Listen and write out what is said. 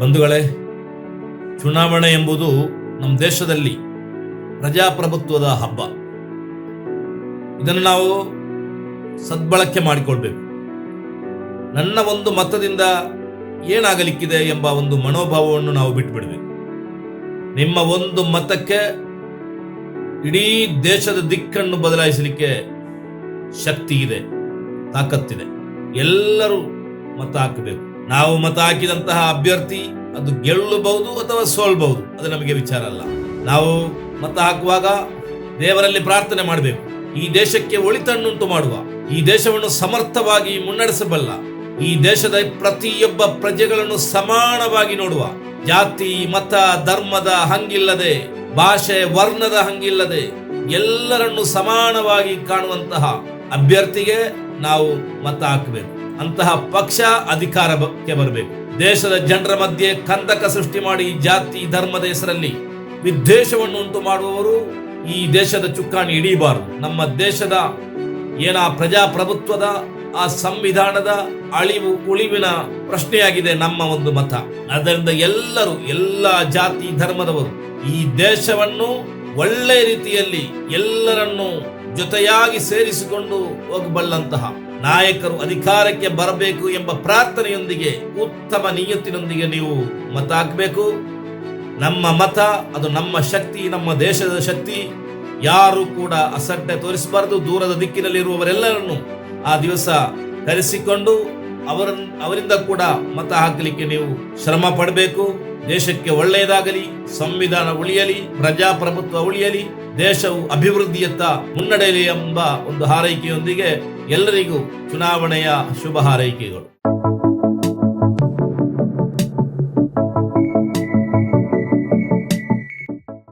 ಬಂಧುಗಳೇ, ಚುನಾವಣೆ ಎಂಬುದು ನಮ್ಮ ದೇಶದಲ್ಲಿ ಪ್ರಜಾಪ್ರಭುತ್ವದ ಹಬ್ಬ. ಇದನ್ನು ನಾವು ಸದ್ಬಳಕೆ ಮಾಡಿಕೊಳ್ಬೇಕು. ನನ್ನ ಒಂದು ಮತದಿಂದ ಏನಾಗಲಿಕ್ಕಿದೆ ಎಂಬ ಒಂದು ಮನೋಭಾವವನ್ನು ನಾವು ಬಿಟ್ಟುಬಿಡಬೇಕು ನಿಮ್ಮ ಒಂದು ಮತಕ್ಕೆ ಇಡೀ ದೇಶದ ದಿಕ್ಕನ್ನು ಬದಲಾಯಿಸಲಿಕ್ಕೆ ಶಕ್ತಿ ಇದೆ, ತಾಕತ್ತಿದೆ. ಎಲ್ಲರೂ ಮತ ಹಾಕಬೇಕು. ನಾವು ಮತ ಹಾಕಿದಂತಹ ಅಭ್ಯರ್ಥಿ ಅದು ಗೆಲ್ಲಬಹುದು ಅಥವಾ ಸೋಲ್ಬಹುದು, ಅದು ನಮಗೆ ವಿಚಾರ ಅಲ್ಲ. ನಾವು ಮತ ಹಾಕುವಾಗ ದೇವರಲ್ಲಿ ಪ್ರಾರ್ಥನೆ ಮಾಡಬೇಕು. ಈ ದೇಶಕ್ಕೆ ಒಳಿತನ್ನುಂಟು ಮಾಡುವ, ಈ ದೇಶವನ್ನು ಸಮರ್ಥವಾಗಿ ಮುನ್ನಡೆಸಬಲ್ಲ, ಈ ದೇಶದ ಪ್ರತಿಯೊಬ್ಬ ಪ್ರಜೆಗಳನ್ನು ಸಮಾನವಾಗಿ ನೋಡುವ, ಜಾತಿ, ಮತ, ಧರ್ಮದ ಹಂಗಿಲ್ಲದೆ, ಭಾಷೆ, ವರ್ಣದ ಹಂಗಿಲ್ಲದೆ ಎಲ್ಲರನ್ನು ಸಮಾನವಾಗಿ ಕಾಣುವಂತಹ ಅಭ್ಯರ್ಥಿಗೆ ನಾವು ಮತ ಹಾಕಬೇಕು. ಅಂತಹ ಪಕ್ಷ ಅಧಿಕಾರಕ್ಕೆ ಬರಬೇಕು. ದೇಶದ ಜನರ ಮಧ್ಯೆ ಕಂದಕ ಸೃಷ್ಟಿ ಮಾಡಿ ಜಾತಿ ಧರ್ಮದ ಹೆಸರಲ್ಲಿ ವಿದ್ವೇಷವನ್ನು ಉಂಟು ಮಾಡುವವರು ಈ ದೇಶದ ಚುಕ್ಕಾಣಿ ಹಿಡಿಯಬಾರದು. ನಮ್ಮ ದೇಶದ ಏನ ಪ್ರಜಾಪ್ರಭುತ್ವದ, ಆ ಸಂವಿಧಾನದ ಅಳಿವು, ಉಳಿವಿನ ಪ್ರಶ್ನೆಯಾಗಿದೆ ನಮ್ಮ ಒಂದು ಮತ. ಅದರಿಂದ ಎಲ್ಲರೂ, ಎಲ್ಲ ಜಾತಿ ಧರ್ಮದವರು ಈ ದೇಶವನ್ನು ಒಳ್ಳೆ ರೀತಿಯಲ್ಲಿ ಎಲ್ಲರನ್ನು ಜೊತೆಯಾಗಿ ಸೇರಿಸಿಕೊಂಡು ಹೋಗಬಲ್ಲಂತಹ ನಾಯಕರು ಅಧಿಕಾರಕ್ಕೆ ಬರಬೇಕು ಎಂಬ ಪ್ರಾರ್ಥನೆಯೊಂದಿಗೆ, ಉತ್ತಮ ನಿಯತ್ತಿನೊಂದಿಗೆ ನೀವು ಮತ ಹಾಕಬೇಕು. ನಮ್ಮ ಮತ, ಅದು ನಮ್ಮ ಶಕ್ತಿ, ನಮ್ಮ ದೇಶದ ಶಕ್ತಿ. ಯಾರು ಕೂಡ ಅಸಡ್ಡೆ ತೋರಿಸಬಾರದು. ದೂರದ ದಿಕ್ಕಿನಲ್ಲಿರುವವರೆಲ್ಲರನ್ನು ಆ ದಿವಸ ಕರೆಸಿಕೊಂಡು ಅವರ ಅವರಿಂದ ಕೂಡ ಮತ ಹಾಕಲಿಕ್ಕೆ ನೀವು ಶ್ರಮ ಪಡಬೇಕು. ದೇಶಕ್ಕೆ ಒಳ್ಳೆಯದಾಗಲಿ, ಸಂವಿಧಾನ ಉಳಿಯಲಿ, ಪ್ರಜಾಪ್ರಭುತ್ವ ಉಳಿಯಲಿ, ದೇಶವು ಅಭಿವೃದ್ಧಿಯತ್ತ ಮುನ್ನಡೆಯಲಿ ಎಂಬ ಒಂದು ಹಾರೈಕೆಯೊಂದಿಗೆ ಎಲ್ಲರಿಗೂ ಚುನಾವಣೆಯ ಶುಭ ಹಾರೈಕೆಗಳು.